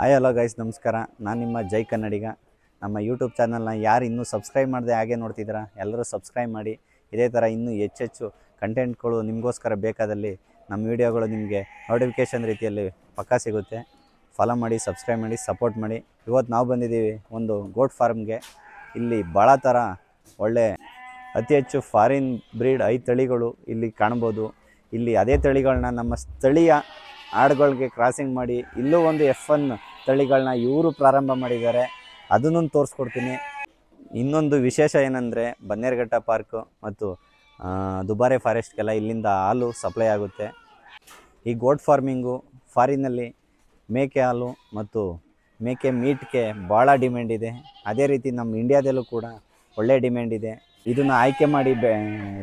Hi hello guys ನಮಸ್ಕಾರ. ನಾನು ನಿಮ್ಮ ಜೈ ಕನ್ನಡಿಗ. ನಮ್ಮ ಯೂಟ್ಯೂಬ್ ಚಾನಲ್ನ ಯಾರು ಇನ್ನೂ ಸಬ್ಸ್ಕ್ರೈಬ್ ಮಾಡದೆ ಹಾಗೆ ನೋಡ್ತಿದ್ದೀರಾ? ಎಲ್ಲರೂ ಸಬ್ಸ್ಕ್ರೈಬ್ ಮಾಡಿ. ಇದೇ ಥರ ಇನ್ನೂ ಹೆಚ್ಚೆಚ್ಚು ಕಂಟೆಂಟ್ಗಳು ನಿಮಗೋಸ್ಕರ ಬೇಕಾದಲ್ಲಿ ನಮ್ಮ ವೀಡಿಯೋಗಳು ನಿಮಗೆ ನೋಟಿಫಿಕೇಷನ್ ರೀತಿಯಲ್ಲಿ ಪಕ್ಕಾ ಸಿಗುತ್ತೆ. ಫಾಲೋ ಮಾಡಿ ಸಬ್ಸ್ಕ್ರೈಬ್ ಮಾಡಿ ಸಪೋರ್ಟ್ ಮಾಡಿ. ಇವತ್ತು ನಾವು ಬಂದಿದ್ದೀವಿ ಒಂದು ಗೋಟ್ ಫಾರ್ಮ್ಗೆ ಇಲ್ಲಿ ಭಾಳ ಥರ ಒಳ್ಳೆ ಅತಿ ಹೆಚ್ಚು ಫಾರಿನ್ ಬ್ರೀಡ್ ಐದು ತಳಿಗಳು ಇಲ್ಲಿ ಕಾಣ್ಬೋದು. ಇಲ್ಲಿ ಅದೇ ತಳಿಗಳನ್ನ ನಮ್ಮ ಸ್ಥಳೀಯ ಆಡುಗಳಿಗೆ ಕ್ರಾಸಿಂಗ್ ಮಾಡಿ. ಇಲ್ಲೂ ಒಂದು ಎಫ್ ಒನ್ ತಳಿಗಳನ್ನ ಇವರು ಪ್ರಾರಂಭ ಮಾಡಿದ್ದಾರೆ. ಅದನ್ನು ತೋರಿಸ್ಕೊಡ್ತೀನಿ. ಇನ್ನೊಂದು ವಿಶೇಷ ಏನಂದರೆ ಬನ್ನೇರುಘಟ್ಟ ಪಾರ್ಕು ಮತ್ತು ದುಬಾರೆ ಫಾರೆಸ್ಟ್ಗೆಲ್ಲ ಇಲ್ಲಿಂದ ಹಾಲು ಸಪ್ಲೈ ಆಗುತ್ತೆ. ಈ ಗೋಟ್ ಫಾರ್ಮಿಂಗು ಫಾರಿನಲ್ಲಿ ಮೇಕೆ ಹಾಲು ಮತ್ತು ಮೇಕೆ ಮೀಟ್ಗೆ ಭಾಳ ಡಿಮ್ಯಾಂಡ್ ಇದೆ. ಅದೇ ರೀತಿ ನಮ್ಮ ಇಂಡಿಯಾದಲ್ಲೂ ಕೂಡ ಒಳ್ಳೆ ಡಿಮ್ಯಾಂಡ್ ಇದೆ. ಇದನ್ನು ಆಯ್ಕೆ ಮಾಡಿ ಬೆ,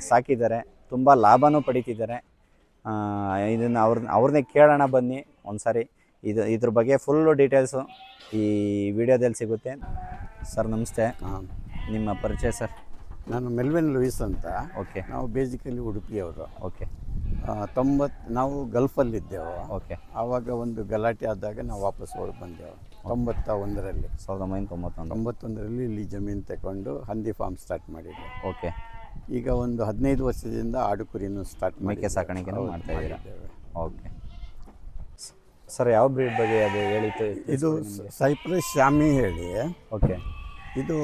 ಸಾಕಿದ್ದಾರೆ. ತುಂಬ ಲಾಭನೂ ಪಡಿತಿದ್ದಾರೆ. ಇದನ್ನು ಅವ್ರನ್ನ ಅವ್ರನ್ನೇ ಕೇಳೋಣ ಬನ್ನಿ ಒಂದು ಸಾರಿ ಇದು ಇದ್ರ ಬಗ್ಗೆ ಫುಲ್ಲು ಡೀಟೇಲ್ಸು ಈ ವಿಡಿಯೋದಲ್ಲಿ ಸಿಗುತ್ತೆ. ಸರ್ ನಮಸ್ತೆ. ಹಾಂ. ನಿಮ್ಮ ಪರಿಚಯ ಸರ್ ನಾನು ಮೆಲ್ವಿನ್ ಲೂಯಿಸ್ ಅಂತ. ಓಕೆ ನಾವು ಬೇಸಿಕಲಿ ಉಡುಪಿಯವರು. ಓಕೆ ತೊಂಬತ್ತು ನಾವು ಗಲ್ಫಲ್ಲಿದ್ದೆವು. ಓಕೆ ಆವಾಗ ಒಂದು ಗಲಾಟೆ ಆದಾಗ ನಾವು ವಾಪಸ್ ಹೋಗಿ ಬಂದೆವು. ತೊಂಬತ್ತ ಒಂದರಲ್ಲಿ ಸಾವಿರದ ಒಂಬೈನೂರ ತೊಂಬತ್ತೊಂದು. ತೊಂಬತ್ತೊಂದರಲ್ಲಿ ಇಲ್ಲಿ ಜಮೀನು ತಗೊಂಡು ಹಂದಿ ಫಾರ್ಮ್ ಸ್ಟಾರ್ಟ್ ಮಾಡಿದ್ದೆ ಓಕೆ ಈಗ ಒಂದು ಹದಿನೈದು ವರ್ಷದಿಂದ ಆಡು ಕುರಿನೂ ಸ್ಟಾರ್ಟ್ ಮೇಕೆ ಸಾಕಾಣಿಕೆನೂ ಮಾಡ್ತಾ ಇದ್ದೀರಾ? ಓಕೆ ಸರ್ ಯಾವ ಬ್ರೀಡ್ ಬಗ್ಗೆ ಅದು ಹೇಳಿತ್ತು ಇದು ಸೈಪ್ರಸ್ ಶಾಮಿ ಹೇಳಿ. ಓಕೆ. ಇದು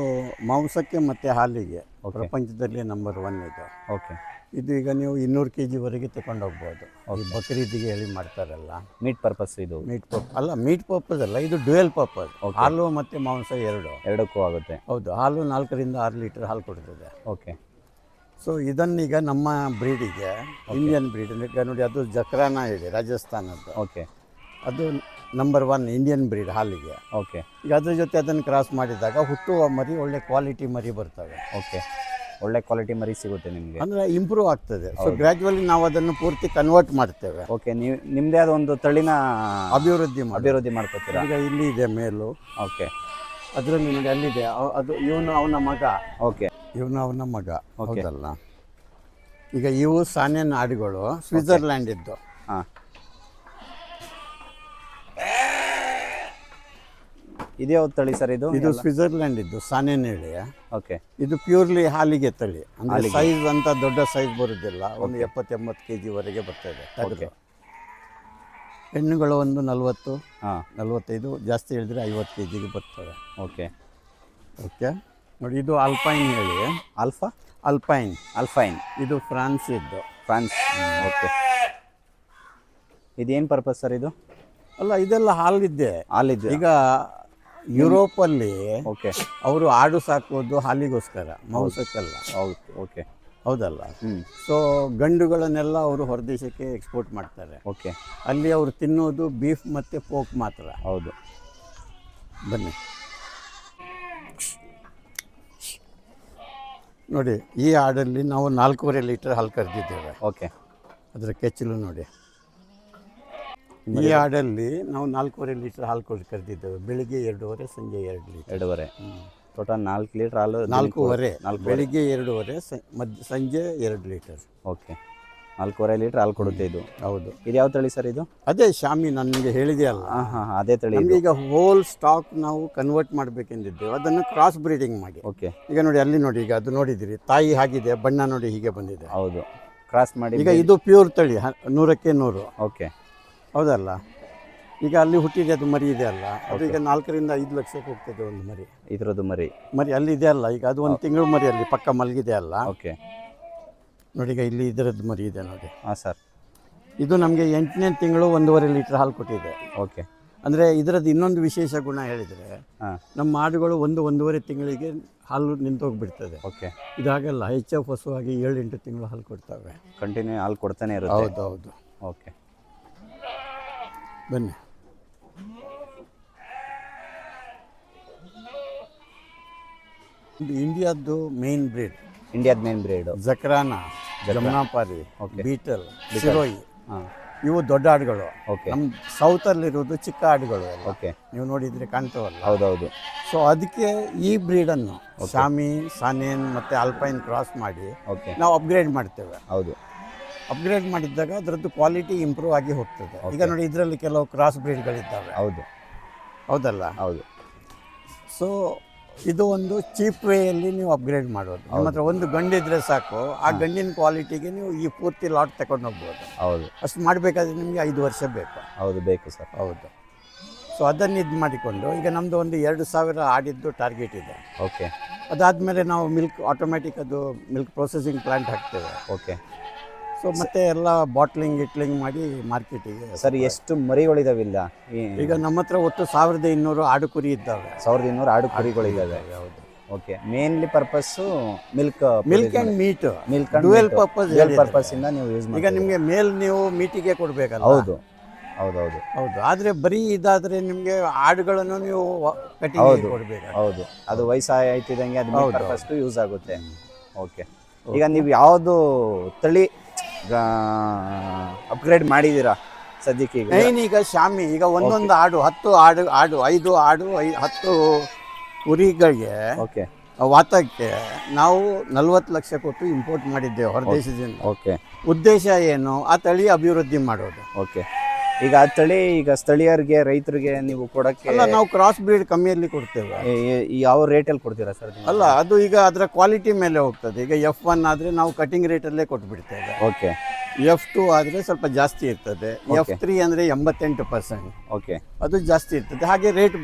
ಮಾಂಸಕ್ಕೆ ಮತ್ತು ಹಾಲಿಗೆ. ಪ್ರಪಂಚದಲ್ಲಿ ನಂಬರ್ ಒನ್ ಇದು. ಓಕೆ. ಇದು ಈಗ ನೀವು ಇನ್ನೂರು ಕೆ ಜಿವರೆಗೆ ತಗೊಂಡು ಹೋಗ್ಬೋದು ಬಕ್ರೀದಿಗೆ ಹೇಳಿ ಮಾಡ್ತಾರಲ್ಲ. ಮೀಟ್ ಪರ್ಪಸ್ ಇದು? ಮೀಟ್ ಪರ್ಪ್ ಅಲ್ಲ ಮೀಟ್ ಪರ್ಪಸ್ ಅಲ್ಲ ಇದು ಡ್ಯುಯಲ್ ಪರ್ಪಸ್ ಹಾಲು ಮತ್ತು ಮಾಂಸ ಎರಡು. ಎರಡಕ್ಕೂ ಆಗುತ್ತೆ. ಹೌದು ಹಾಲು ನಾಲ್ಕರಿಂದ ಆರು ಲೀಟರ್ ಹಾಲು ಕೊಡ್ತದೆ. ಓಕೆ. ಸೊ ಇದನ್ನೀಗ ನಮ್ಮ ಬ್ರೀಡಿಗೆ ಇಂಡಿಯನ್ ಬ್ರೀಡ್ ಈಗ ನೋಡಿ ಅದು ಜಕ್ರಾನ ಇದೆ ರಾಜಸ್ಥಾನದ್ದು. ಓಕೆ. ಅದು ನಂಬರ್ ಒನ್ ಇಂಡಿಯನ್ ಬ್ರೀಡ್ ಹಾಲಿಗೆ. ಓಕೆ ಈಗ ಅದ್ರ ಜೊತೆ ಅದನ್ನು ಕ್ರಾಸ್ ಮಾಡಿದಾಗ ಹುಟ್ಟುವ ಮರಿ ಒಳ್ಳೆ ಕ್ವಾಲಿಟಿ ಮರಿ ಬರ್ತವೆ. ಓಕೆ ಒಳ್ಳೆ ಕ್ವಾಲಿಟಿ ಮರಿ ಸಿಗುತ್ತೆ ನಿಮಗೆ. ಅಂದರೆ ಇಂಪ್ರೂವ್ ಆಗ್ತದೆ. ಸೊ ಗ್ರ್ಯಾಜುವಲಿ ನಾವು ಅದನ್ನು ಪೂರ್ತಿ ಕನ್ವರ್ಟ್ ಮಾಡ್ತೇವೆ. ಓಕೆ ನೀವು ನಿಮ್ಮದೇ ಆದ ಒಂದು ತಳಿನ ಅಭಿವೃದ್ಧಿ ಅಭಿವೃದ್ಧಿ ಮಾಡ್ಕೋತೀರಾ? ಈಗ ಇಲ್ಲಿ ಇದೆ ಮೇಲು. ಓಕೆ ಅದರಲ್ಲಿ ನಿಮಗೆ ಅಲ್ಲಿದೆ. ಅವ- ಅದು ಇವನು ಅವನ ಮಗ. ಓಕೆ ಇವನು ಅವನ ಮಗ. ಹೌದಲ್ಲ? ಈಗ ಇವು ಸಾನ್ಯನ್ ಆಡುಗಳು ಸ್ವಿಟ್ಜರ್ಲ್ಯಾಂಡ್ ಇದ್ದು. ಹಾಂ. ಇದೇ ಯಾವ ತಳಿ ಸರ್ ಇದು? ಇದು ಸ್ವಿಟ್ಜರ್ಲ್ಯಾಂಡ್ ಇದ್ದು ಸಾನೇನ್ ಹೇಳಿ ಓಕೆ. ಇದು ಪ್ಯೂರ್ಲಿ ಹಾಲಿಗೆ ತಳಿ. ಅಂದ್ರೆ ಸೈಜ್ ಅಂತ ದೊಡ್ಡ ಸೈಜ್ ಬರುವುದಿಲ್ಲ ಒಂದು ಎಪ್ಪತ್ತೆಂಬತ್ತು ಕೆ ಜಿವರೆಗೆ ಬರ್ತದೆ ಹೆಣ್ಣುಗಳು ಒಂದು ನಲವತ್ತು ಹಾಂ. ನಲವತ್ತೈದು ಜಾಸ್ತಿ ಹೇಳಿದ್ರೆ ಐವತ್ತು ಕೆ ಜಿಗೆ ಬರ್ತದೆ. ಓಕೆ. ಓಕೆ. ನೋಡಿ ಇದು ಅಲ್ಪೈನ್ ಹೇಳಿ. ಆಲ್ಫಾ? ಅಲ್ಪೈನ್ ಅಲ್ಫೈನ್ ಇದು ಫ್ರಾನ್ಸ್ ಇದ್ದು. ಫ್ರಾನ್ಸ್. ಓಕೆ. ಇದೇನು ಪರ್ಪಸ್ ಸರ್ ಇದು? ಅಲ್ಲ ಇದೆಲ್ಲ ಹಾಲಿದ್ದೆ. ಹಾಲಿದ್ದೆ. ಈಗ ಯುರೋಪಲ್ಲಿ ಓಕೆ. ಅವರು ಆಡು ಸಾಕೋದು ಹಾಲಿಗೋಸ್ಕರ ಮಾಂಸಕ್ಕಲ್ಲ. ಹೌದು ಓಕೆ. ಹೌದಲ್ಲ? ಸೊ ಗಂಡುಗಳನ್ನೆಲ್ಲ ಅವರು ಹೊರದೇಶಕ್ಕೆ ಎಕ್ಸ್ಪೋರ್ಟ್ ಮಾಡ್ತಾರೆ. ಓಕೆ. ಅಲ್ಲಿ ಅವರು ತಿನ್ನೋದು ಬೀಫ್ ಮತ್ತು ಪೋಕ್ ಮಾತ್ರ. ಹೌದು. ಬನ್ನಿ. ನೋಡಿ ಈ ಹಾಡಲ್ಲಿ ನಾವು ನಾಲ್ಕೂವರೆ ಲೀಟರ್ ಹಾಲು ಕರೆದಿದ್ದೇವೆ. ಓಕೆ. ಅದರ ಕೆಚ್ಚಲು ನೋಡಿ. ಈ ಹಾಡಲ್ಲಿ ನಾವು ನಾಲ್ಕೂವರೆ ಲೀಟರ್ ಹಾಲು ಕೊಟ್ಟು ಕರೆದಿದ್ದೇವೆ. ಬೆಳಿಗ್ಗೆ ಎರಡೂವರೆ ಸಂಜೆ ಎರಡು ಲೀಟರ್. ಎರಡೂವರೆ. ಟೋಟಲ್ ನಾಲ್ಕು ಲೀಟ್ರ್ ಹಾಲು ನಾಲ್ಕೂವರೆ. ನಾಲ್ಕು ಬೆಳಿಗ್ಗೆ ಎರಡೂವರೆ ಮಧ್ಯ ಸಂಜೆ ಎರಡು ಲೀಟರ್. ಓಕೆ. ನಾಲ್ಕೂವರೆ ಲೀಟ್ರ್ ಹಾಲು ಕೊಡುತ್ತೆ ಇದು. ಹೌದು. ಇದು ಯಾವ ತಳಿ ಸರ್ ಇದು? ಅದೇ ಶಾಮಿ ನನಗೆ ಹೇಳಿದೆಯಲ್ಲ ಹಾಂ ಹಾಂ ಅದೇ ತಳಿ ಈಗ ಹೋಲ್ ಸ್ಟಾಕ್ ನಾವು ಕನ್ವರ್ಟ್ ಮಾಡಬೇಕೆಂದಿದ್ದೇವೆ. ಅದನ್ನು ಕ್ರಾಸ್ ಬ್ರೀಡಿಂಗ್ ಮಾಡಿ. ಓಕೆ. ಈಗ ನೋಡಿ ಅಲ್ಲಿ ನೋಡಿ ಈಗ ಅದು ನೋಡಿದಿರಿ. ತಾಯಿ ಹಾಗಿದೆ ಬಣ್ಣ ನೋಡಿ ಹೀಗೆ ಬಂದಿದೆ. ಹೌದು. ಕ್ರಾಸ್ ಮಾಡಿ ಈಗ ಇದು ಪ್ಯೂರ್ ತಳಿ ನೂರಕ್ಕೆ ನೂರು. ಓಕೆ. ಹೌದಲ್ಲ? ಈಗ ಅಲ್ಲಿ ಹುಟ್ಟಿದೆ ಅದು ಮರಿ ಇದೆ ಅಲ್ಲ? ಅದು ಈಗ ನಾಲ್ಕರಿಂದ ಐದು ಲಕ್ಷಕ್ಕೆ ಹೋಗ್ತದೆ ಒಂದು ಮರಿ. ಇದರದ್ದು ಮರಿ. ಮರಿ ಅಲ್ಲಿ ಇದೆ ಅಲ್ಲ? ಈಗ ಅದು ಒಂದು ತಿಂಗಳು ಮರಿ ಅಲ್ಲಿ ಪಕ್ಕ ಮಲಗಿದೆ ಅಲ್ಲ? ಓಕೆ. ನೋಡಿ ಈಗ ಇಲ್ಲಿ ಇದರದ್ದು ಮರಿ ಇದೆ ನೋಡಿ. ಹಾಂ ಸರ್. ಇದು ನಮಗೆ ಎಂಟನೇ ತಿಂಗಳು ಒಂದೂವರೆ ಲೀಟ್ರ್ ಹಾಲು ಕೊಟ್ಟಿದೆ. ಓಕೆ. ಅಂದರೆ ಇದರದ್ದು ಇನ್ನೊಂದು ವಿಶೇಷ ಗುಣ ಹೇಳಿದರೆ ನಮ್ಮ ಆಡುಗಳು ಒಂದು ಒಂದೂವರೆ ತಿಂಗಳಿಗೆ ಹಾಲು ನಿಂತೋಗ್ಬಿಡ್ತದೆ. ಓಕೆ. ಇದಾಗಲ್ಲ ಹೆಚ್ಚು ಹೊಸುವಾಗಿ ಹಸುವಾಗಿ ಏಳು ಎಂಟು ತಿಂಗಳು ಹಾಲು ಕೊಡ್ತವೆ. ಕಂಟಿನ್ಯೂ ಹಾಲು ಕೊಡ್ತಾನೆ ಇರುತ್ತೆ. ಹೌದು ಹೌದು. ಓಕೆ. ಬನ್ನಿ. ಇದು ಇಂಡಿಯಾದ್ದು ಮೇನ್ ಬ್ರೀಡ್ ಇಂಡಿಯಾದ ಮೇನ್ ಬ್ರೀಡು ಜಕ್ರಾನ ಜಮುನಾಪಾರಿ ಬೀಟಲ್ ಸಿರೋಯಿ. ಹಾಂ. ಇವು ದೊಡ್ಡ ಆಡುಗಳು. ಓಕೆ ನಮ್ಮ ಸೌತಲ್ಲಿರೋದು ಚಿಕ್ಕ ಆಡುಗಳು ಎಲ್ಲ. ಓಕೆ ನೀವು ನೋಡಿದ್ರೆ ಕಾಣ್ತವಲ್ಲ. ಹೌದೌದು. ಸೊ ಅದಕ್ಕೆ ಈ ಬ್ರೀಡನ್ನು ಶಾಮಿ ಸಾನೇನ್ ಮತ್ತೆ ಆಲ್ಪೈನ್ ಕ್ರಾಸ್ ಮಾಡಿ ಓಕೆ ನಾವು ಅಪ್ಗ್ರೇಡ್ ಮಾಡ್ತೇವೆ. ಹೌದು. ಅಪ್ಗ್ರೇಡ್ ಮಾಡಿದ್ದಾಗ ಅದರದ್ದು ಕ್ವಾಲಿಟಿ ಇಂಪ್ರೂವ್ ಆಗಿ ಹೋಗ್ತದೆ. ಈಗ ನೋಡಿ ಇದರಲ್ಲಿ ಕೆಲವು ಕ್ರಾಸ್ ಬ್ರೀಡ್ಗಳಿದ್ದಾವೆ ಹೌದು. ಹೌದಲ್ಲ? ಹೌದು. ಸೊ ಇದು ಒಂದು ಚೀಪ್ ವೇಯಲ್ಲಿ ನೀವು ಅಪ್ಗ್ರೇಡ್ ಮಾಡೋದು. ನಿಮ್ಮ ಹತ್ರ ಒಂದು ಗಂಡಿದ್ರೆ ಸಾಕು. ಆ ಗಂಡಿನ ಕ್ವಾಲಿಟಿಗೆ ನೀವು ಈ ಪೂರ್ತಿ ಲಾಟ್ ತಗೊಂಡು ಹೋಗ್ಬೋದು. ಹೌದು. ಅಷ್ಟು ಮಾಡಬೇಕಾದ್ರೆ ನಿಮಗೆ ಐದು ವರ್ಷ ಬೇಕು. ಹೌದು ಬೇಕು ಸರ್. ಹೌದು. ಸೊ ಅದನ್ನು ಇದು ಮಾಡಿಕೊಂಡು ಈಗ ನಮ್ಮದು ಒಂದು ಎರಡು ಸಾವಿರ ಆಡಿದ್ದು ಟಾರ್ಗೆಟ್ ಇದೆ. ಓಕೆ ಅದಾದಮೇಲೆ ನಾವು ಮಿಲ್ಕ್ ಆಟೋಮ್ಯಾಟಿಕ್ ಅದು ಮಿಲ್ಕ್ ಪ್ರೊಸೆಸಿಂಗ್ ಪ್ಲಾಂಟ್ ಹಾಕ್ತೇವೆ. ಓಕೆ ಸೊ ಮತ್ತೆ ಎಲ್ಲ ಬಾಟ್ಲಿಂಗ್ ಇಟ್ಲಿಂಗ್ ಮಾಡಿ ಮಾರ್ಕೆಟಿಗೆ ಸರ್ ಎಷ್ಟು ಮರಿಗಳಿದಾವಿಲ್ಲ? ಈಗ ನಮ್ಮ ಹತ್ರ ಒಟ್ಟು ಸಾವಿರದ ಇನ್ನೂರು ಆಡು ಕುರಿ ಇದ್ದಾವೆ. ಸಾವಿರದ ಇನ್ನೂರು ಆಡು ಕುರಿಗಳಿದ್ದಾವೆ ಹೌದು. Okay mainly purpose milk milk and meat milk dual purpose purpose ಇಂದ ನೀವು ಯೂಸ್ ಈಗ ನಿಮಗೆ ಮೇಲ್ ನೀವು ಮೀಟಿಗೆ ಕೊಡಬೇಕಲ್ಲ ಹೌದು. ಹೌದೌದು. ಹೌದು. ಆದರೆ ಬರೀ ಇದಾದರೆ ನಿಮಗೆ ಆಡುಗಳನ್ನು ನೀವು ಕಟಿಂಗ್ ಹೌದು. ಕೊಡಬೇಕು ಹೌದು. ಅದು ವಯಸ್ಸು ಆಯ್ತಿದಂಗೆ ಅದು ಪರ್ಪಸ್ ಯೂಸ್ ಆಗುತ್ತೆ. ಓಕೆ ಈಗ ನೀವು ಯಾವುದು ತಳಿ ಅಪ್ಗ್ರೇಡ್ ಮಾಡಿದ್ದೀರಾ ಸದ್ಯಕ್ಕೆ ಈಗ? ಮೈನ್ ಈಗ ಶಾಮಿ ಈಗ ಒಂದೊಂದು ಆಡು ಹತ್ತು ಆಡು ಆಡು ಐದು ಆಡು ಐ ಹತ್ತು ಉರಿಗಳಿಗೆ ಓಕೆ ವಾತಕ್ಕೆ ನಾವು ನಲ್ವತ್ತು ಲಕ್ಷ ಕೊಟ್ಟು ಇಂಪೋರ್ಟ್ ಮಾಡಿದ್ದೇವೆ ಹೊರದೇಶದಿಂದ ಓಕೆ ಉದ್ದೇಶ ಏನು? ಆ ತಳಿ ಅಭಿವೃದ್ಧಿ ಮಾಡೋದು. ಓಕೆ ಈಗ ಆ ತಳಿ ಈಗ ಸ್ಥಳೀಯರಿಗೆ ರೈತರಿಗೆ ನೀವು ಕೊಡಕ್ಕೆ ಅಲ್ಲ ನಾವು ಕ್ರಾಸ್ ಬ್ರೀಡ್ ಕಮ್ಮಿಯಲ್ಲಿ ಕೊಡ್ತೇವೆ. ಏ- ಏ- ಯಾವ ರೇಟಲ್ಲಿ ಕೊಡ್ತೀರಾ ಸರ್ ಅಲ್ಲ ಅದು ಈಗ ಅದರ ಕ್ವಾಲಿಟಿ ಮೇಲೆ ಹೋಗ್ತದೆ. ಈಗ ಎಫ್ ಒನ್ ಆದರೆ ನಾವು ಕಟಿಂಗ್ ರೇಟಲ್ಲೇ ಕೊಟ್ಬಿಡ್ತೇವೆ. ಓಕೆ. ಎಫ್ ಟು ಆದರೆ ಸ್ವಲ್ಪ ಜಾಸ್ತಿ ಇರ್ತದೆ. ಎಫ್ ತ್ರೀ ಅಂದರೆ ಎಂಬತ್ತೆಂಟು ಪರ್ಸೆಂಟ್ ಓಕೆ. ಅದು ಜಾಸ್ತಿ ಇರ್ತದೆ. ಹಾಗೆ ರೇಟ್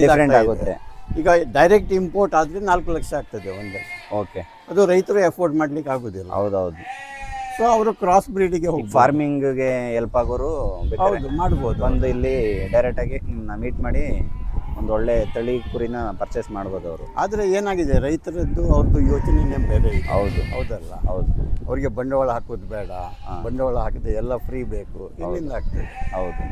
ಡಿಫ್ರೆಂಟ್ ಆಗುತ್ತೆ. ಈಗ ಡೈರೆಕ್ಟ್ ಇಂಪೋರ್ಟ್ ಆದರೆ ನಾಲ್ಕು ಲಕ್ಷ ಆಗ್ತದೆ ಒಂದು. ಓಕೆ. ಅದು ರೈತರು ಎಫೋರ್ಡ್ ಮಾಡ್ಲಿಕ್ಕೆ ಆಗುದಿಲ್ಲ. ಹೌದೌದು. ಸೊ ಅವರು ಕ್ರಾಸ್ ಬ್ರೀಡಿಗೆ ಹೋಗಿ ಫಾರ್ಮಿಂಗ್ಗೆ ಹೆಲ್ಪ್ ಆಗೋರು ಬೇಕಾದ್ರೆ. ಹೌದು ಮಾಡ್ಬೋದು. ಬಂದು ಇಲ್ಲಿ ಡೈರೆಕ್ಟ್ ಆಗಿ ನಿಮ್ಮನ್ನ ಮೀಟ್ ಮಾಡಿ ಒಂದು ಒಳ್ಳೆ ತಳಿ ಕುರಿನ ಪರ್ಚೇಸ್ ಮಾಡ್ಬೋದು ಅವರು. ಆದರೆ ಏನಾಗಿದೆ? ರೈತರದ್ದು ಅವ್ರದ್ದು ಯೋಚನೆನೇ ಬೇರೆ ಇದೆ. ಹೌದು. ಹೌದಲ್ಲ? ಹೌದು. ಅವರಿಗೆ ಬಂಡವಾಳ ಹಾಕೋದು ಬೇಡ. ಬಂಡವಾಳ ಹಾಕಿದ್ರೆ ಎಲ್ಲ ಫ್ರೀ ಬೇಕು. ಇಲ್ಲಿಂದ ಆಗ್ತದೆ ಹೌದು.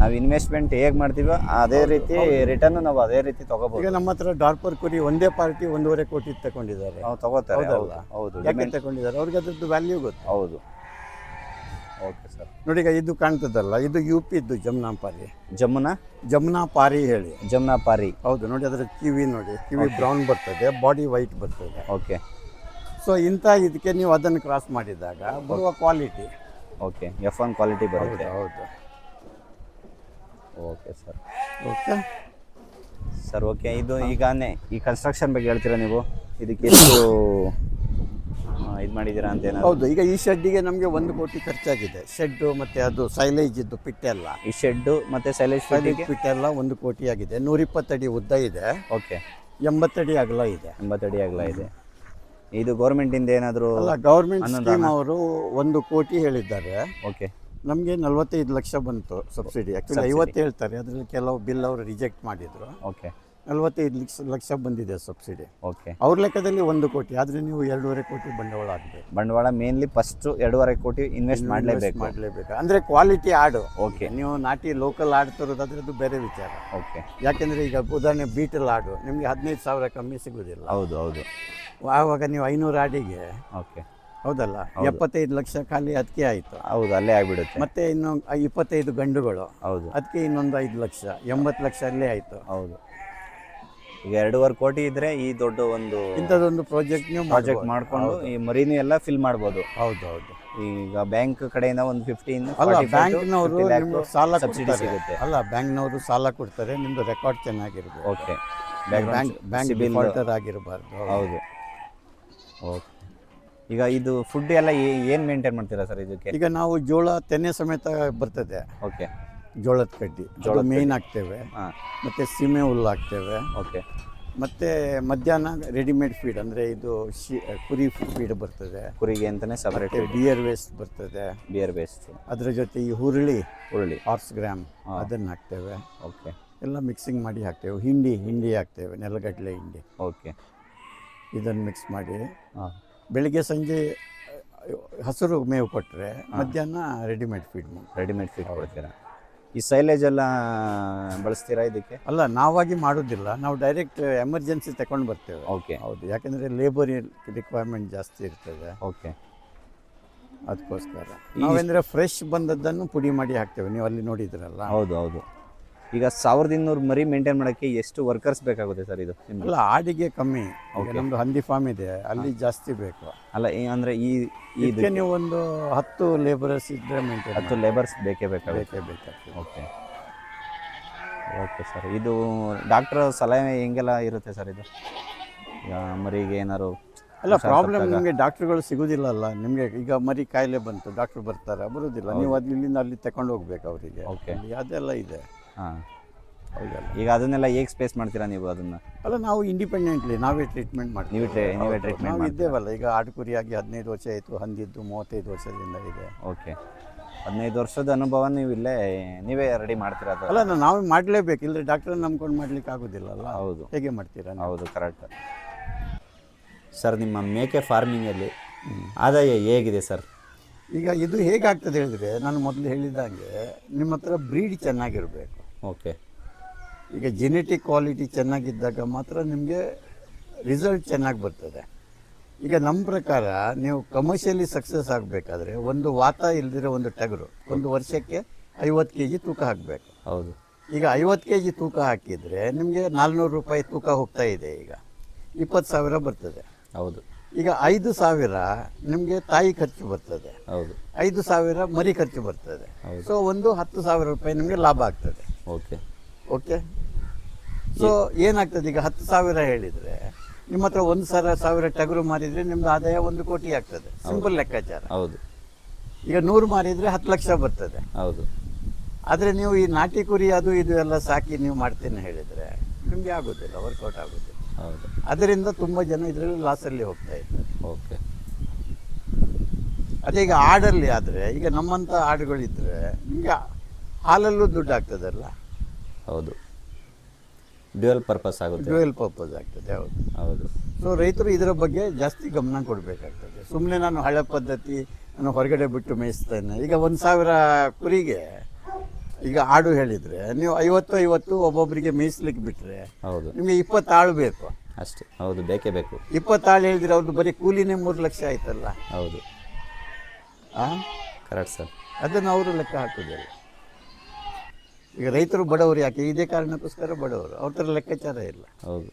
ನಾವು ಇನ್ವೆಸ್ಟ್ಮೆಂಟ್ ಹೇಗೆ ಮಾಡ್ತೀವೋ ಅದೇ ರೀತಿ ರಿಟರ್ನ್ ನಾವು ಅದೇ ರೀತಿ ತಗೋಬಹುದು ಈಗ ನಮ್ಮ ಹತ್ರ ಡಾರ್ಪರ್ ಕುರಿ ಒಂದೇ ಪಾರ್ಟಿ ಒಂದೂವರೆ ಕೋಟಿ ತಗೊಂಡಿದ್ದಾರೆ. ನಾವು ತಗೋತಾರೆ. ಹೌದಲ್ಲ? ಹೌದು ಹೌದು. ಯಾಕೆ ತಗೊಂಡಿದ್ದಾರೆ? ಅವ್ರಿಗೆ ಅದ್ರದ್ದು ವ್ಯಾಲ್ಯೂ ಗೊತ್ತು. ಹೌದು. ಓಕೆ ಸರ್ ನೋಡಿ ಈಗ ಇದು ಕಾಣ್ತದಲ್ಲ ಇದು ಯು ಪಿ ಇದ್ದು ಜಮುನಾ ಪಾರಿ. ಜಮುನಾ? ಜಮ್ನಾ ಪಾರಿ ಹೇಳಿ. ಜಮುನಾ ಪಾರಿ. ಹೌದು ನೋಡಿ ಅದರ ಕಿವಿ ನೋಡಿ ಕಿವಿ ಬ್ರೌನ್ ಬರ್ತದೆ ಬಾಡಿ ವೈಟ್ ಬರ್ತದೆ. ಓಕೆ ಸೊ ಇಂಥ ಇದಕ್ಕೆ ನೀವು ಅದನ್ನು ಕ್ರಾಸ್ ಮಾಡಿದಾಗ ಬರುವ quality okay F one quality ಬರುತ್ತೆ. ಹೌದು okay sir okay sir okay ಇದು ಈಗಾನೇ ಈ ಕನ್ಸ್ಟ್ರಕ್ಷನ್ ಬಗ್ಗೆ ಹೇಳ್ತೀರಾ ನೀವು? ಇದಕ್ಕೆ ಎಷ್ಟು ಇದು ಮಾಡಿದ್ದೀರಾ ಅಂತ ಏನಾದ್ರು? ಹೌದು ಈಗ ಈ ಶೆಡ್ಡಿಗೆ ನಮಗೆ ಒಂದು ಕೋಟಿ ಖರ್ಚಾಗಿದೆ. ಶೆಡ್ಡು ಮತ್ತೆ ಅದು ಸೈಲೇಜ್ ಇದ್ದು ಪಿಟ್ಟೆಲ್ಲ ಈ ಶೆಡ್ಡು ಮತ್ತೆ ಸೈಲೇಜ್ ಸೈಲೇಜ್ ಪಿಟ್ಟೆಲ್ಲ ಒಂದು ಕೋಟಿ ಆಗಿದೆ. ನೂರಿಪ್ಪತ್ತಡಿ ಉದ್ದ ಇದೆ. ಓಕೆ. ಎಂಬತ್ತಡಿ ಅಗಲ ಇದೆ. ಎಂಬತ್ತಡಿ ಅಗಲ ಇದೆ. ಇದು ಗೌರ್ಮೆಂಟಿಂದ ಏನಾದರೂ ಅಲ್ಲ ಗೌರ್ಮೆಂಟ್. ಸ್ಕೀಮ್ ಅವರು ಒಂದು ಕೋಟಿ ಹೇಳಿದ್ದಾರೆ. ಓಕೆ. ನಮಗೆ ನಲವತ್ತೈದು ಲಕ್ಷ ಬಂತು ಸಬ್ಸಿಡಿ. ಆ್ಯಕ್ಚುಲಿ ಐವತ್ತು ಹೇಳ್ತಾರೆ. ಅದರಲ್ಲಿ ಕೆಲವು ಬಿಲ್ ಅವರು ರಿಜೆಕ್ಟ್ ಮಾಡಿದರು. ಓಕೆ. ನಲವತ್ತೈದು ಲಕ್ಷ ಲಕ್ಷ ಬಂದಿದೆ ಸಬ್ಸಿಡಿ. ಓಕೆ ಅವ್ರ ಲೆಕ್ಕದಲ್ಲಿ ಒಂದು ಕೋಟಿ ಆದರೆ ನೀವು ಎರಡೂವರೆ ಕೋಟಿ ಬಂಡವಾಳ ಹಾಕಬೇಕು. ಬಂಡವಾಳ ಮೇನ್ಲಿ ಫಸ್ಟು ಎರಡೂವರೆ ಕೋಟಿ ಇನ್ವೆಸ್ಟ್ ಮಾಡಲೇಬೇಕು. ಮಾಡಲೇಬೇಕು. ಅಂದರೆ ಕ್ವಾಲಿಟಿ ಆಡು. ಓಕೆ ನೀವು ನಾಟಿ ಲೋಕಲ್ ಆಡು ತರೋದಾದ್ರೆ ಅದು ಬೇರೆ ವಿಚಾರ. ಓಕೆ ಯಾಕೆಂದರೆ ಈಗ ಉದಾಹರಣೆ ಬೀಟಲ್ ಆಡು ನಿಮಗೆ ಹದಿನೈದು ಸಾವಿರ ಕಮ್ಮಿ ಸಿಗೋದಿಲ್ಲ. ಹೌದು ಹೌದು. ಆವಾಗ ನೀವು ಐನೂರು ಆಡಿಗೆ. ಓಕೆ ಹೌದಲ್ಲ? ಎಪ್ಪತ್ತೈದು ಲಕ್ಷ ಖಾಲಿ ಅದಕ್ಕೆ ಆಯಿತು. ಹೌದು ಅಲ್ಲೇ ಆಗಿಬಿಡುತ್ತೆ. ಮತ್ತೆ ಇನ್ನು ಇಪ್ಪತ್ತೈದು ಗಂಡುಗಳು. ಹೌದು. ಅದಕ್ಕೆ ಇನ್ನೊಂದು ಐದು ಲಕ್ಷ ಎಂಬತ್ತು ಲಕ್ಷ ಅಲ್ಲೇ ಆಯಿತು. ಹೌದು. ಈಗ ಎರಡೂವರೆ ಕೋಟಿ ಇದ್ರೆ ಈ ದೊಡ್ಡ ಒಂದು ಇಂಥದ್ದೊಂದು ಪ್ರಾಜೆಕ್ಟ್ ನೀವು ಪ್ರಾಜೆಕ್ಟ್ ಮಾಡ್ಕೊಂಡು ಈ ಮರಿನೂ ಎಲ್ಲ ಫಿಲ್ ಮಾಡ್ಬೋದು. ಹೌದು ಹೌದು. ಈಗ ಬ್ಯಾಂಕ್ ಕಡೆಯಿಂದ ಒಂದು ಫಿಫ್ಟೀನ್ ಅಲ್ಲ ಬ್ಯಾಂಕ್ನವರು ಸಾಲ ಸಬ್ಸಿಡಿ ಸಿಗುತ್ತೆ. ಅಲ್ಲ ಬ್ಯಾಂಕ್ನವರು ಸಾಲ ಕೊಡ್ತಾರೆ ನಿಮ್ದು record ಚೆನ್ನಾಗಿರ್ಬೋದು. Okay bank bank bill defaulter ಆಗಿರಬಾರ್ದು. ಹೌದು. ಓಕೆ ಈಗ ಇದು ಫುಡ್ ಎಲ್ಲ ಏನು ಮೇಂಟೈನ್ ಮಾಡ್ತೀರಾ ಸರ್ ಇದಕ್ಕೆ? ಈಗ ನಾವು ಜೋಳ ತೆನೆ ಸಮೇತ ಬರ್ತದೆ. ಓಕೆ ಜೋಳದ ಕಡ್ಡಿ. ಜೋಳ ಮೇಯ್ನ್ ಹಾಕ್ತೇವೆ ಹಾಂ. ಮತ್ತೆ ಸೀಮೆ ಹುಲ್ಲು ಹಾಕ್ತೇವೆ. ಓಕೆ. ಮತ್ತೆ ಮಧ್ಯಾಹ್ನ ರೆಡಿಮೇಡ್ ಫೀಡ್ ಅಂದರೆ ಇದು ಶಿ ಕುರಿ ಫೀಡ್ ಬರ್ತದೆ. ಕುರಿಗೆ ಅಂತಲೇ ಸಪರೇಟ್ ಬಿಯರ್ ವೇಸ್ಟ್ ಬರ್ತದೆ. ಬಿಯರ್ ವೇಸ್ಟ್ ಅದರ ಜೊತೆ ಈ ಹುರುಳಿ ಹುರುಳಿ. ಆರ್ಸ್ ಗ್ರಾಮ್ ಅದನ್ನು ಹಾಕ್ತೇವೆ. ಓಕೆ. ಎಲ್ಲ ಮಿಕ್ಸಿಂಗ್ ಮಾಡಿ ಹಾಕ್ತೇವೆ. ಹಿಂಡಿ ಹಿಂಡಿ ಹಾಕ್ತೇವೆ ನೆಲಗಡಲೆ ಹಿಂಡಿ. ಓಕೆ. ಇದನ್ನು ಮಿಕ್ಸ್ ಮಾಡಿ. ಹಾಂ. ಬೆಳಿಗ್ಗೆ ಸಂಜೆ ಹಸಿರು ಮೇವು ಕೊಟ್ಟರೆ ಮಧ್ಯಾಹ್ನ ರೆಡಿಮೇಡ್ ಫೀಡ್ ರೆಡಿಮೇಡ್ ಫೀಡ್ ಕೊಡ್ತೀರಾ? ಈ ಸೈಲೇಜ್ ಎಲ್ಲ ಬಳಸ್ತೀರಾ ಇದಕ್ಕೆ? ಅಲ್ಲ ನಾವಾಗಿ ಮಾಡೋದಿಲ್ಲ. ನಾವು ಡೈರೆಕ್ಟ್ ಎಮರ್ಜೆನ್ಸಿ ತಗೊಂಡು ಬರ್ತೇವೆ. ಓಕೆ ಹೌದು. ಯಾಕೆಂದರೆ ಲೇಬರ್ ರಿಕ್ವೈರ್ಮೆಂಟ್ ಜಾಸ್ತಿ ಇರ್ತದೆ. ಓಕೆ ಅದಕ್ಕೋಸ್ಕರ. ನಾವೆಂದರೆ ಫ್ರೆಶ್ ಬಂದದ್ದನ್ನು ಪುಡಿ ಮಾಡಿ ಹಾಕ್ತೇವೆ. ನೀವು ಅಲ್ಲಿ ನೋಡಿದ್ರಲ್ಲ. ಹೌದು ಹೌದು. ಈಗ ಸಾವಿರದ ಇನ್ನೂರು ಮರಿ ಮೇಂಟೈನ್ ಮಾಡೋಕ್ಕೆ ಎಷ್ಟು ವರ್ಕರ್ಸ್ ಬೇಕಾಗುತ್ತೆ ಸರ್ ಇದು ನಿಮ್ಗೆ? ಅಲ್ಲ ಆಡಿಗೆ ಕಮ್ಮಿ. ಈಗ ನಮ್ದು ಹಂದಿ ಫಾರ್ಮ್ ಇದೆ ಅಲ್ಲಿ ಜಾಸ್ತಿ ಬೇಕು. ಅಲ್ಲ ಈ ಅಂದರೆ ಈ ಇದಕ್ಕೆ ನೀವು ಒಂದು ಹತ್ತು ಲೇಬರರ್ಸ್ ಇದ್ರೆ ಮೇಂಟೈನ್ ಹತ್ತು ಲೇಬರ್ಸ್ ಬೇಕೇ ಬೇಕಾಗುತ್ತೆ? ಬೇಕೇ ಬೇಕಾಗ್ತದೆ. ಓಕೆ ಓಕೆ ಸರ್ ಇದು ಡಾಕ್ಟರ್ ಸಲಹೆ ಹೆಂಗೆಲ್ಲ ಇರುತ್ತೆ ಸರ್ ಇದು? ಈಗ ಮರಿಗೆ ಏನಾರು ಅಲ್ಲ ಪ್ರಾಬ್ಲಮ್ ನಿಮಗೆ ಡಾಕ್ಟ್ರುಗಳು ಸಿಗೋದಿಲ್ಲಲ್ಲ ನಿಮಗೆ ಈಗ ಮರಿ ಕಾಯಿಲೆ ಬಂತು ಡಾಕ್ಟ್ರು ಬರ್ತಾರೆ ಬರೋದಿಲ್ಲ. ನೀವು ಅದು ಇಲ್ಲಿಂದ ಅಲ್ಲಿ ತಗೊಂಡು ಹೋಗ್ಬೇಕು ಅವರಿಗೆ. ಓಕೆ ಅದೆಲ್ಲ ಇದೆ. ಹಾಂ. ಹೌದಲ್ಲ? ಈಗ ಅದನ್ನೆಲ್ಲ ಹೇಗೆ ಸ್ಪೇಸ್ ಮಾಡ್ತೀರಾ ನೀವು ಅದನ್ನು? ಅಲ್ಲ ನಾವು ಇಂಡಿಪೆಂಡೆಂಟ್ಲಿ ನಾವೇ ಟ್ರೀಟ್ಮೆಂಟ್ ಮಾಡ್ತೀವಿ. ನೀವೇ ಟ್ರೇ- ನೀವೇ ಹೌದು, treatment ನಾವು ಮಾಡ್ತೀರಾ? ಇದ್ದೇವಲ್ಲ ಈಗ ಹದಿನೈದು ವರ್ಷ ಆಯಿತು ಹಂದಿದ್ದು ಮೂವತ್ತೈದು ವರ್ಷದಿಂದ ಇದೆ. ಓಕೆ ಹದಿನೈದು ವರ್ಷದ ಅನುಭವ ನೀವು ಇಲ್ಲೇ ನೀವೇ ರೆಡಿ ಮಾಡ್ತೀರಾ ಅದು? ಅಲ್ಲ ನಾವು ನಾವೇ ಮಾಡಲೇಬೇಕು ಇಲ್ಲದ್ರೆ ಡಾಕ್ಟರ್ ನಂಬ್ಕೊಂಡು ಮಾಡ್ಲಿಕ್ಕೆ ಆಗೋದಿಲ್ಲಲ್ಲ. ಹೌದು. ಹೇಗೆ ಮಾಡ್ತೀರಾ ನೀವು? ಹೌದು ಕರೆಕ್ಟ್ ಸರ್ ನಿಮ್ಮ ಮೇಕೆ ಫಾರ್ಮಿಂಗಲ್ಲಿ ಆದಾಯ ಹೇಗಿದೆ ಸರ್ ಈಗ ಇದು ಹೇಗಾಗ್ತದೆ ಹೇಳಿದ್ರೆ ನಾನು ಮೊದಲು ಹೇಳಿದಂಗೆ ನಿಮ್ಮ ಹತ್ರ ಬ್ರೀಡ್ ಚೆನ್ನಾಗಿರಬೇಕು. ಓಕೆ. ಈಗ ಜೆನೆಟಿಕ್ ಕ್ವಾಲಿಟಿ ಚೆನ್ನಾಗಿದ್ದಾಗ ಮಾತ್ರ ನಿಮಗೆ ರಿಸಲ್ಟ್ ಚೆನ್ನಾಗಿ ಬರ್ತದೆ. ಈಗ ನಮ್ಮ ಪ್ರಕಾರ ನೀವು ಕಮರ್ಷಿಯಲಿ ಸಕ್ಸಸ್ ಆಗಬೇಕಾದ್ರೆ ಒಂದು ವಾತ ಇಲ್ದಿರೋ ಒಂದು ಟಗರು ಒಂದು ವರ್ಷಕ್ಕೆ ಐವತ್ತು ಕೆ ಜಿ ತೂಕ ಹಾಕಬೇಕು. ಹೌದು. ಈಗ ಐವತ್ತು ಕೆ ಜಿ ತೂಕ ಹಾಕಿದರೆ ನಿಮಗೆ ನಾಲ್ನೂರು ರೂಪಾಯಿ ತೂಕ ಹೋಗ್ತಾ ಇದೆ ಈಗ. ಇಪ್ಪತ್ತು ಸಾವಿರ ಬರ್ತದೆ. ಹೌದು. ಈಗ ಐದು ಸಾವಿರ ನಿಮಗೆ ತಾಯಿ ಖರ್ಚು ಬರ್ತದೆ. ಹೌದು. ಐದು ಸಾವಿರ ಮರಿ ಖರ್ಚು ಬರ್ತದೆ. ಹೌದು. ಸೊ ಒಂದು ಹತ್ತು ಸಾವಿರ ರೂಪಾಯಿ ನಿಮಗೆ ಲಾಭ ಆಗ್ತದೆ. ಓಕೆ ಓಕೆ ಸೊ ಏನಾಗ್ತದೆ? ಈಗ ಹತ್ತು ಸಾವಿರ ಹೇಳಿದರೆ ನಿಮ್ಮ ಹತ್ರ ಒಂದು ಸಾವಿರ ಸಾವಿರ ಟಗರು ಮಾರಿದರೆ ನಿಮ್ದು ಆದಾಯ ಒಂದು ಕೋಟಿ ಆಗ್ತದೆ. ಸಿಂಪಲ್ ಲೆಕ್ಕಾಚಾರ. ಹೌದು. ಈಗ ನೂರು ಮಾರಿದರೆ ಹತ್ತು ಲಕ್ಷ ಬರ್ತದೆ. ಹೌದು. ಆದರೆ ನೀವು ಈ ನಾಟಿ ಕುರಿ ಅದು ಇದು ಎಲ್ಲ ಸಾಕಿ ನೀವು ಮಾಡ್ತೀನಿ ಹೇಳಿದರೆ ನಿಮಗೆ ಆಗೋದಿಲ್ಲ ವರ್ಕೌಟ್ ಆಗೋದಿಲ್ಲ. ಹೌದು. ಅದರಿಂದ ತುಂಬ ಜನ ಇದರಲ್ಲಿ ಲಾಸಲ್ಲಿ ಹೋಗ್ತಾ ಇದ್ದಾರೆ. ಓಕೆ ಅದೇ ಈಗ ಆಡಲ್ಲಿ ಆದರೆ ಈಗ ನಮ್ಮಂಥ ಆಡುಗಳಿದ್ರೆ ನಿಮಗೆ ಹಾಲಲ್ಲೂ ದುಡ್ಡು ಆಗ್ತದಲ್ಲ? ಹೌದು. ಡ್ಯುವೆಲ್ ಪರ್ಪಸ್ ಆಗುತ್ತೆ. ಡ್ಯೂಯಲ್ ಪರ್ಪಸ್ ಆಗ್ತದೆ ಹೌದು. ಹೌದು. ಸೊ ರೈತರು ಇದರ ಬಗ್ಗೆ ಜಾಸ್ತಿ ಗಮನ ಕೊಡಬೇಕಾಗ್ತದೆ. ಸುಮ್ಮನೆ ನಾನು ಹಳೆ ಪದ್ಧತಿ ನಾನು ಹೊರಗಡೆ ಬಿಟ್ಟು ಮೇಯಿಸ್ತೇನೆ. ಈಗ ಒಂದು ಸಾವಿರ ಕುರಿಗೆ ಈಗ ಆಡು ಹೇಳಿದರೆ ನೀವು ಐವತ್ತು ಐವತ್ತು ಒಬ್ಬೊಬ್ಬರಿಗೆ ಮೇಯಿಸ್ಲಿಕ್ಕೆ ಬಿಟ್ಟರೆ ಹೌದು. ನಿಮಗೆ ಇಪ್ಪತ್ತು ಆಳು ಬೇಕು. ಅಷ್ಟೇ. ಹೌದು ಬೇಕೇ ಬೇಕು. ಇಪ್ಪತ್ತು ಆಳು ಹೇಳಿದ್ರೆ ಅವ್ರದ್ದು ಬರೀ ಕೂಲಿನೇ ಮೂರು ಲಕ್ಷ ಆಯ್ತಲ್ಲ? ಹೌದು. ಹಾಂ ಕರೆಕ್ಟ್ ಸರ್ ಅದನ್ನು ಅವರು ಲೆಕ್ಕ ಹಾಕೋದಿಲ್ಲ. ಈಗ ರೈತರು ಬಡವರು ಯಾಕೆ? ಇದೇ ಕಾರಣಕ್ಕೋಸ್ಕರ ಬಡವರು. ಅವ್ರ ಥರ ಲೆಕ್ಕಾಚಾರ ಇಲ್ಲ. ಹೌದು.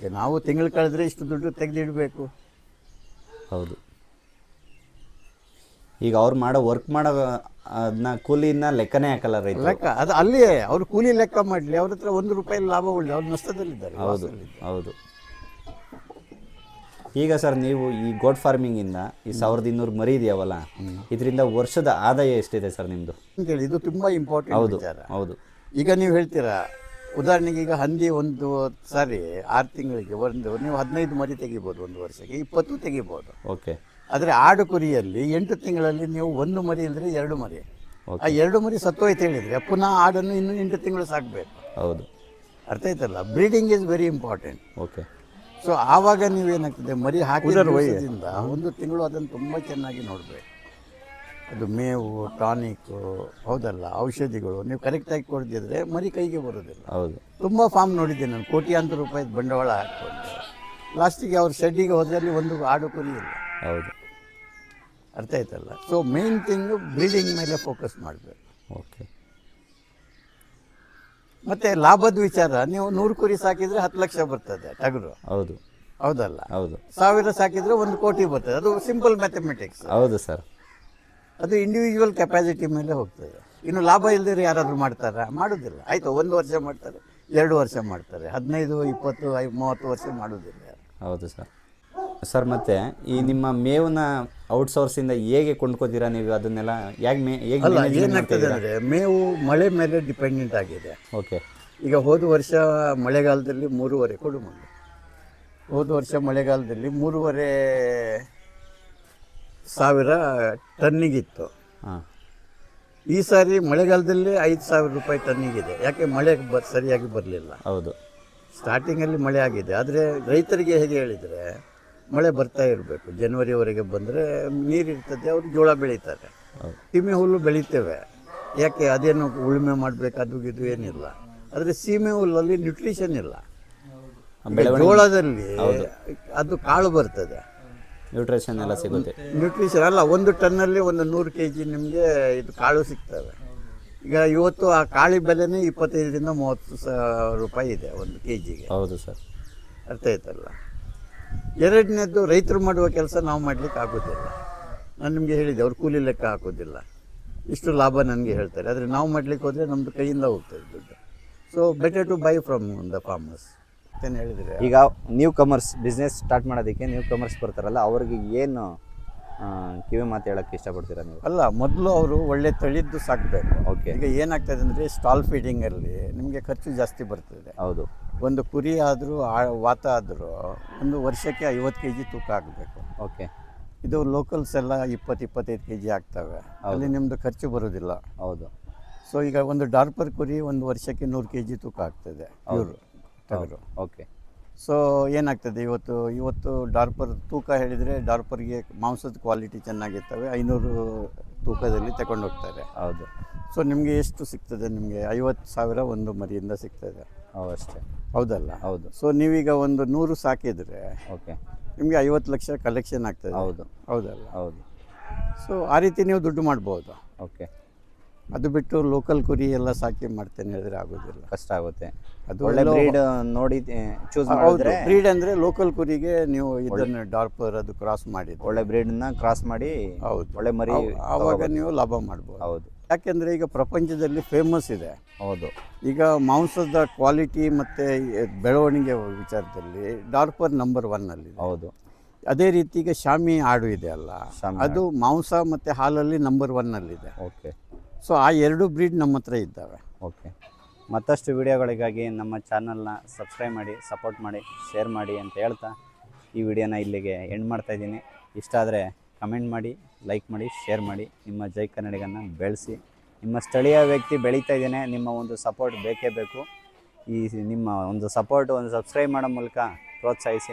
ಈಗ ನಾವು ತಿಂಗಳು ಕಳೆದ್ರೆ ಇಷ್ಟು ದುಡ್ಡು ತೆಗೆದಿಡಬೇಕು. ಹೌದು. ಈಗ ಅವ್ರು ಮಾಡೋ ವರ್ಕ್ ಮಾಡೋ ಅದನ್ನ ಕೂಲಿನ ಲೆಕ್ಕನೇ ಹಾಕಲ್ಲ ರೈತರು. ಲೆಕ್ಕ ಅದು ಅಲ್ಲಿಯೇ. ಅವ್ರು ಕೂಲಿ ಲೆಕ್ಕ ಮಾಡಲಿ. ಅವ್ರ ಹತ್ರ ಒಂದು ರೂಪಾಯಿ ಲಾಭ ಉಳ್ಳಿ ಅವ್ರು ನಷ್ಟದಲ್ಲಿದ್ದಾರೆ ಹೌದು. ಹೌದು. ಈಗ ಸರ್ ನೀವು ಈ ಗೋಟ್ ಫಾರ್ಮಿಂಗಿಂದ ಈ ಸಾವಿರದ ಇನ್ನೂರು ಮರಿ ಇದೆಯವಲ್ಲ ಇದರಿಂದ ವರ್ಷದ ಆದಾಯ ಎಷ್ಟಿದೆ ಸರ್ ನಿಮ್ಮದು ಅಂತೇಳಿ ಇದು ತುಂಬಾ ಇಂಪಾರ್ಟೆಂಟ್ ಹೌದು ಹೌದು. ಈಗ ನೀವು ಹೇಳ್ತೀರಾ ಉದಾಹರಣೆಗೆ ಈಗ ಹಂದಿ ಒಂದು ಸಾರಿ ಆರು ತಿಂಗಳಿಗೆ ಒಂದು ನೀವು ಹದಿನೈದು ಮರಿ ತೆಗಿಬೋದು ಒಂದು ವರ್ಷಕ್ಕೆ ಇಪ್ಪತ್ತು ತೆಗಿಬೋದು. ಓಕೆ ಆದರೆ ಆಡು ಕುರಿಯಲ್ಲಿ ಎಂಟು ತಿಂಗಳಲ್ಲಿ ನೀವು ಒಂದು ಮರಿ ಅಂದ್ರೆ ಎರಡು ಮರಿ. ಆ ಎರಡು ಮರಿ ಸತ್ತೋಯ್ತು ಹೇಳಿದರೆ ಪುನಃ ಆಡನ್ನು ಇನ್ನೂ ಎಂಟು ತಿಂಗಳು ಸಾಕಬೇಕು. ಹೌದು. ಅರ್ಥ ಆಯ್ತಲ್ಲ? Breeding is very important okay so ಆವಾಗ ನೀವೇನಾಗ್ತದೆ? ಮರಿ ಹಾಕಿದ ಒಂದು ತಿಂಗಳು ಅದನ್ನು ತುಂಬ ಚೆನ್ನಾಗಿ ನೋಡಬೇಕು. ಅದು ಮೇವು ಟಾನಿಕ್ಕು ಹೌದಲ್ಲ ಔಷಧಿಗಳು. ನೀವು ಕರೆಕ್ಟಾಗಿ ಕೊಡದಿದ್ರೆ ಮರಿ ಕೈಗೆ ಬರೋದಿಲ್ಲ ಹೌದು. ತುಂಬ ಫಾರ್ಮ್ ನೋಡಿದ್ದೀನಿ ನಾನು. ಕೋಟ್ಯಾಂತರ ರೂಪಾಯಿ ಬಂಡವಾಳ ಹಾಕ್ಕೊಂಡು. ಲಾಸ್ಟಿಗೆ ಅವ್ರ ಶೆಡ್ಡಿಗೆ ಹೋದಲ್ಲಿ ಒಂದು ಆಡು ಕುರಿ ಇಲ್ಲ. ಹೌದು. ಅರ್ಥ ಆಯ್ತಲ್ಲ? ಸೊ ಮೇನ್ ಥಿಂಗು ಬ್ರೀಡಿಂಗ್ ಮೇಲೆ ಫೋಕಸ್ ಮಾಡಬೇಕು. ಓಕೆ ಮತ್ತು ಲಾಭದ ವಿಚಾರ ನೀವು ನೂರು ಕುರಿ ಸಾಕಿದ್ರೆ ಹತ್ತು ಲಕ್ಷ ಬರ್ತದೆ ಟಗರು. ಹೌದು. ಹೌದಲ್ಲ? ಹೌದು. ಸಾವಿರ ಸಾಕಿದ್ರೆ ಒಂದು ಕೋಟಿ ಬರ್ತದೆ. ಅದು ಸಿಂಪಲ್ ಮ್ಯಾಥಮೆಟಿಕ್ಸ್ ಹೌದು ಸರ್ ಅದು ಇಂಡಿವಿಜುವಲ್ ಕೆಪಾಸಿಟಿ ಮೇಲೆ ಹೋಗ್ತದೆ. ಇನ್ನು ಲಾಭ ಇಲ್ದಿರ ಯಾರಾದರೂ ಮಾಡ್ತಾರಾ? ಮಾಡೋದಿಲ್ಲ. ಆಯಿತು ಒಂದು ವರ್ಷ ಮಾಡ್ತಾರೆ ಎರಡು ವರ್ಷ ಮಾಡ್ತಾರೆ ಹದಿನೈದು ಇಪ್ಪತ್ತು ಐ ಮೂವತ್ತು ವರ್ಷ ಮಾಡೋದಿಲ್ಲ ಯಾರು. ಹೌದು ಸರ್ ಸರ್ ಮತ್ತೆ ಈ ನಿಮ್ಮ ಮೇವನ್ನ ಔಟ್ಸೋರ್ಸಿಂದ ಹೇಗೆ ಕೊಂಡ್ಕೋತೀರಾ ನೀವು ಅದನ್ನೆಲ್ಲ? ಹೇಗೆ ಮೇ ಹೇಗೆ ಅಲ್ಲ management ಏನಾಗ್ತದೆ ಮಾಡ್ತೀರಾ? ಅಂದರೆ ಮೇವು ಮಳೆ ಮೇಲೆ ಡಿಪೆಂಡೆಂಟ್ ಆಗಿದೆ. ಓಕೆ. ಈಗ ಹೋದ ವರ್ಷ ಮಳೆಗಾಲದಲ್ಲಿ ಮೂರುವರೆ ಕೊಡು ಮಗ ಹೋದ ವರ್ಷ ಮಳೆಗಾಲದಲ್ಲಿ ಮೂರುವರೆ ಸಾವಿರ ಟನ್ನಿಗಿತ್ತು ಹಾಂ. ಈ ಸಾರಿ ಮಳೆಗಾಲದಲ್ಲಿ ಐದು ಸಾವಿರ ರೂಪಾಯಿ ಟನ್ನಿಗಿದೆ ಯಾಕೆ ಮಳೆ ಬ ಸರಿಯಾಗಿ ಬರಲಿಲ್ಲ? ಹೌದು. ಸ್ಟಾರ್ಟಿಂಗಲ್ಲಿ ಮಳೆ ಆಗಿದೆ. ಆದರೆ ರೈತರಿಗೆ ಹೇಗೆ ಹೇಳಿದರೆ ಮಳೆ ಬರ್ತಾ ಇರಬೇಕು. ಜನವರಿವರೆಗೆ ಬಂದರೆ ನೀರಿರ್ತದೆ ಅವರು ಜೋಳ ಬೆಳೀತಾರೆ. ಸೀಮೆ ಹುಲ್ಲು ಬೆಳಿತೇವೆ. ಯಾಕೆ ಅದೇನು ಉಳುಮೆ ಮಾಡಬೇಕು ಅದು ಇದು ಏನಿಲ್ಲ. ಆದರೆ ಸೀಮೆ ಹುಲ್ಲಲ್ಲಿ ನ್ಯೂಟ್ರಿಷನ್ ಇಲ್ಲ. ಜೋಳದಲ್ಲಿ ಅದು ಕಾಳು ಬರ್ತದೆ. ನ್ಯೂಟ್ರಿಷನ್ ಎಲ್ಲ ಸಿಗುತ್ತೆ. ನ್ಯೂಟ್ರಿಷನ್ ಅಲ್ಲ ಒಂದು ಟನ್ನಲ್ಲಿ ಒಂದು ನೂರು ಕೆ ಜಿ ನಿಮಗೆ ಇದು ಕಾಳು ಸಿಗ್ತವೆ. ಈಗ ಇವತ್ತು ಆ ಕಾಳಿ ಬೆಲೆನೇ ಇಪ್ಪತ್ತೈದರಿಂದ ಮೂವತ್ತು ಸಾವಿರ ರೂಪಾಯಿ ಇದೆ ಒಂದು ಕೆ ಜಿಗೆ ಹೌದು ಸರ್. ಅರ್ಥ ಆಯ್ತಲ್ಲ? ಎರಡನೇದ್ದು ರೈತರು ಮಾಡುವ ಕೆಲಸ ನಾವು ಮಾಡ್ಲಿಕ್ಕೆ ಆಗೋದಿಲ್ಲ. ನಾನು ನಿಮಗೆ ಹೇಳಿದೆ ಅವ್ರು ಕೂಲಿ ಲೆಕ್ಕ ಹಾಕೋದಿಲ್ಲ. ಇಷ್ಟು ಲಾಭ ನನಗೆ ಹೇಳ್ತಾರೆ. ಆದರೆ ನಾವು ಮಾಡಲಿಕ್ಕೆ ಹೋದರೆ ನಮ್ಮದು ಕೈಯಿಂದ ಹೋಗ್ತದೆ ದುಡ್ಡು. So better to buy from the farmers ಏನು ಹೇಳಿದರೆ? ಈಗ ನ್ಯೂ ಕಮರ್ಸ್ ಬಿಸ್ನೆಸ್ ಸ್ಟಾರ್ಟ್ ಮಾಡೋದಕ್ಕೆ ನ್ಯೂ ಕಮರ್ಸ್ ಬರ್ತಾರಲ್ಲ ಅವ್ರಿಗೆ ಏನು ಕಿವಿ ಮಾತು ಹೇಳೋಕ್ಕೆ ಇಷ್ಟಪಡ್ತೀರಾ ನೀವು? ಅಲ್ಲ ಮೊದಲು ಅವರು ಒಳ್ಳೆ ತಳಿದ್ದು ಸಾಕಬೇಕು. ಓಕೆ ಈಗ ಏನಾಗ್ತದೆ ಅಂದರೆ ಸ್ಟಾಲ್ ಫೀಡಿಂಗಲ್ಲಿ ನಿಮಗೆ ಖರ್ಚು ಜಾಸ್ತಿ ಬರ್ತದೆ. ಹೌದು. ಒಂದು ಕುರಿ ಆದರೂ ವಾತ ಆದರೂ ಒಂದು ವರ್ಷಕ್ಕೆ ಐವತ್ತು ಕೆ ಜಿ ತೂಕ ಆಗಬೇಕು. ಓಕೆ. ಇದು ಲೋಕಲ್ಸ್ ಎಲ್ಲ ಇಪ್ಪತ್ತು ಇಪ್ಪತ್ತೈದು ಕೆ ಜಿ ಆಗ್ತವೆ ಅಲ್ಲಿ ನಿಮ್ಮದು ಖರ್ಚು ಬರೋದಿಲ್ಲ. ಹೌದು. ಸೊ ಈಗ ಒಂದು ಡಾರ್ಪರ್ ಕುರಿ ಒಂದು ವರ್ಷಕ್ಕೆ ನೂರು ಕೆ ಜಿ ತೂಕ ಆಗ್ತದೆ ಇವರು ಅವರು ಓಕೆ. ಸೊ ಏನಾಗ್ತದೆ ಇವತ್ತು ಇವತ್ತು ಡಾರ್ಪರ್ ತೂಕ ಹೇಳಿದರೆ ಡಾರ್ಪರ್ಗೆ ಮಾಂಸದ ಕ್ವಾಲಿಟಿ ಚೆನ್ನಾಗಿರ್ತವೆ ಐನೂರು ತೂಕದಲ್ಲಿ ತಗೊಂಡೋಗ್ತಾರೆ. ಹೌದು. ಸೊ ನಿಮಗೆ ಎಷ್ಟು ಸಿಗ್ತದೆ? ನಿಮಗೆ ಐವತ್ತು ಸಾವಿರ ಒಂದು ಮರಿಯಿಂದ ಸಿಗ್ತದೆ. ಹೌದು ಅಷ್ಟೇ. ಹೌದಲ್ಲ? ಹೌದು. ಸೊ ನೀವೀಗ ಒಂದು ನೂರು ಸಾಕಿದ್ರೆ ಓಕೆ. ನಿಮಗೆ ಐವತ್ತು ಲಕ್ಷ ಕಲೆಕ್ಷನ್ ಆಗ್ತದೆ. ಹೌದು. ಹೌದಲ್ಲ? ಹೌದು. ಸೊ ಆ ರೀತಿ ನೀವು ದುಡ್ಡು ಮಾಡ್ಬೋದು. ಓಕೆ. ಅದು ಬಿಟ್ಟು ಲೋಕಲ್ ಕುರಿ ಎಲ್ಲ ಸಾಕಿ ಮಾಡ್ತೇನೆ ಹೇಳಿದ್ರೆ ಆಗೋದಿಲ್ಲ. ಕಷ್ಟ ಆಗುತ್ತೆ. ಅದು ಒಳ್ಳೆ ಬ್ರೀಡ್ ನೋಡಿ ಚೂಸ್ ಮಾಡಿದ್ರೆ ಬ್ರೀಡ್ ಅಂದ್ರೆ ಲೋಕಲ್ ಕುರಿಗೆ ನೀವು ಇದನ್ನ ಡಾರ್ಪರ್ ಅದು ಕ್ರಾಸ್ ಮಾಡಿದ್ದು ಒಳ್ಳೆ ಬ್ರೀಡನ್ನ ಕ್ರಾಸ್ ಮಾಡಿ ಹೌದು. ಒಳ್ಳೆ ಮರಿ ಆವ- ಆವಾಗ ನೀವು ಲಾಭ ಮಾಡ್ಬೋದು. ಹೌದು. ಯಾಕೆಂದ್ರೆ ಈಗ ಪ್ರಪಂಚದಲ್ಲಿ ಫೇಮಸ್ ಇದೆ. ಹೌದು. ಈಗ ಮಾಂಸದ ಕ್ವಾಲಿಟಿ ಮತ್ತೆ ಬೆಳವಣಿಗೆ ವಿಚಾರದಲ್ಲಿ ಡಾರ್ಪರ್ ನಂಬರ್ ಒನ್ನಲ್ಲಿ ಹೌದು. ಅದೇ ರೀತಿ ಈಗ ಶಾಮಿ ಆಡು ಇದೆ ಅಲ್ಲ? ಅದು ಮಾಂಸ ಮತ್ತೆ ಹಾಲಲ್ಲಿ ನಂಬರ್ ಒನ್ನಲ್ಲಿದೆ ಓಕೆ. ಸೊ ಆ ಎರಡು ಬ್ರೀಡ್ ನಮ್ಮ ಹತ್ರ ಇದ್ದಾವೆ. ಓಕೆ. ಮತ್ತಷ್ಟು ವಿಡಿಯೋಗಳಿಗಾಗಿ ನಮ್ಮ ಚಾನಲ್ನ ಸಬ್ಸ್ಕ್ರೈಬ್ ಮಾಡಿ ಸಪೋರ್ಟ್ ಮಾಡಿ ಶೇರ್ ಮಾಡಿ ಅಂತ ಹೇಳ್ತಾ ಈ ವಿಡಿಯೋನ ಇಲ್ಲಿಗೆ ಎಂಡ್ ಮಾಡ್ತಾ ಇದ್ದೀನಿ. ಇಷ್ಟ ಆದರೆ ಕಮೆಂಟ್ ಮಾಡಿ. ಲೈಕ್ ಮಾಡಿ, ಶೇರ್ ಮಾಡಿ, ನಿಮ್ಮ ಜೈ ಕನ್ನಡಿಗನ್ನ ಬೆಳೆಸಿ. ನಿಮ್ಮ ಸ್ಥಳೀಯ ವ್ಯಕ್ತಿ ಬೆಳೀತಾ ಇದ್ದೇನೆ, ನಿಮ್ಮ ಒಂದು ಸಪೋರ್ಟ್ ಬೇಕೇ ಬೇಕು. ಈ ನಿಮ್ಮ ಒಂದು ಸಪೋರ್ಟ್ ಒಂದು ಸಬ್ಸ್ಕ್ರೈಬ್ ಮಾಡೋ ಮೂಲಕ ಪ್ರೋತ್ಸಾಹಿಸಿ